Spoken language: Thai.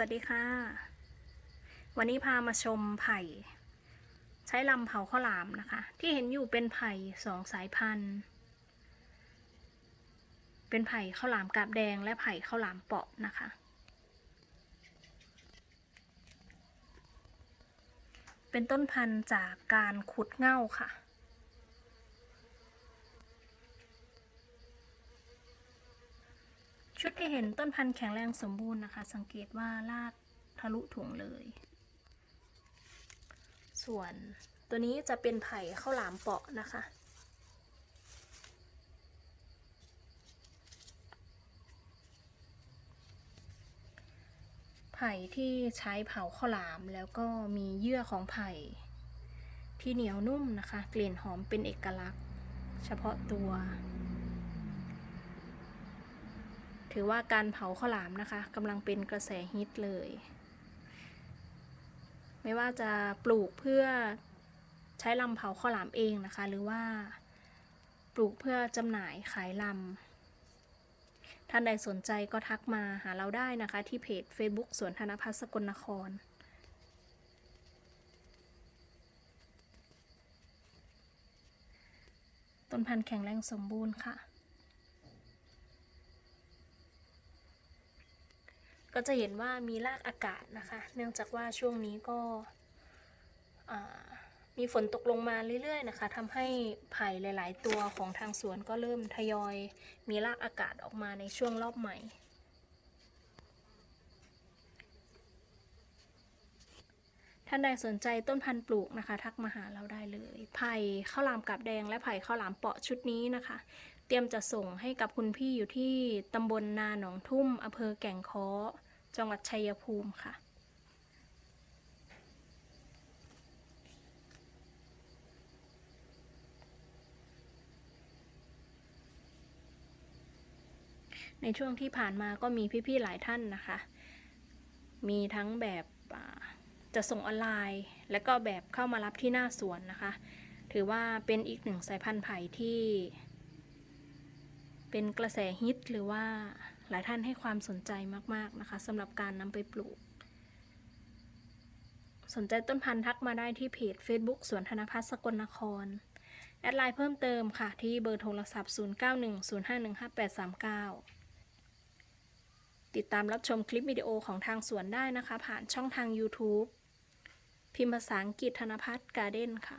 สวัสดีค่ะ วันนี้พามาชมไผ่ ใช้ลำเผาข้าวหลามนะคะ ที่เห็นอยู่เป็นไผ่สองสายพันธุ์ เป็นไผ่ข้าวหลามกาบแดงและไผ่ข้าวหลามเปาะนะคะ เป็นต้นพันธุ์จากการขุดเง่าค่ะ ชุดที่เห็นต้นพันธุ์แข็งแรงสมบูรณ์นะคะ สังเกตว่าลากทะลุถุงเลย ส่วนตัวนี้จะเป็นไผ่ข้าวหลามเปาะนะคะ ไผ่ที่ใช้เผาข้าวหลามแล้วก็มีเยื่อของไผ่ที่เหนียวนุ่มนะคะ กลิ่นหอมเป็นเอกลักษณ์ เฉพาะตัว ถือว่าการเผาข้าวหลามนะคะกำลังเป็นกระแสฮิตเลย ไม่ว่าจะปลูกเพื่อใช้ลำเผาข้าวหลามเองนะคะ หรือว่าปลูกเพื่อจำหน่ายขายลำท่านใดสนใจก็ทักมาหาเราได้นะคะ ที่เพจ Facebook สวนธนพัฒน์สกลนครต้นพันธุ์แข็งแรงสมบูรณ์ค่ะ ก็จะเห็นว่ามีรากอากาศนะคะ เนื่องจากว่าช่วงนี้ก็มีฝนตกลงมาเรื่อยๆนะคะทำให้ไผ่หลาย ๆ ตัวของทางสวนก็เริ่มทยอย มีรากอากาศออกมาในช่วงรอบใหม่ ท่านใดสนใจต้นพันธุ์ปลูกนะคะ ทักมาหาเราได้เลย ไผ่ข้าวหลามกาบแดงและไผ่ข้าวหลามเปาะชุดนี้นะคะ เตรียมจะส่งให้กับคุณพี่อยู่ที่ตำบลนาหนองทุ่มอำเภอแก่งค้อ จังหวัดชัยภูมิค่ะ ในช่วงที่ผ่านมาก็มีพี่ๆหลายท่านนะคะ มีทั้งแบบจะส่งออนไลน์ และก็แบบเข้ามารับที่หน้าสวนนะคะ ถือว่าเป็นอีกหนึ่งสายพันธุ์ไผ่ที่ เป็นกระแสฮิตหรือว่า หลายท่านให้ความสนใจมากๆนะคะสำหรับการนำไปปลูก สนใจต้นพันธุ์ทักมาได้ที่เพจ Facebook สวนธนพัฒน์สกลนคร แอดไลน์เพิ่มเติมค่ะที่เบอร์โทรศัพท์ 0910515839 ติดตามรับชมคลิปวิดีโอของทางสวนได้นะคะ ผ่านช่องทาง YouTube พิมพ์ภาษาอังกฤษธนพัฒน์การ์เด้นค่ะ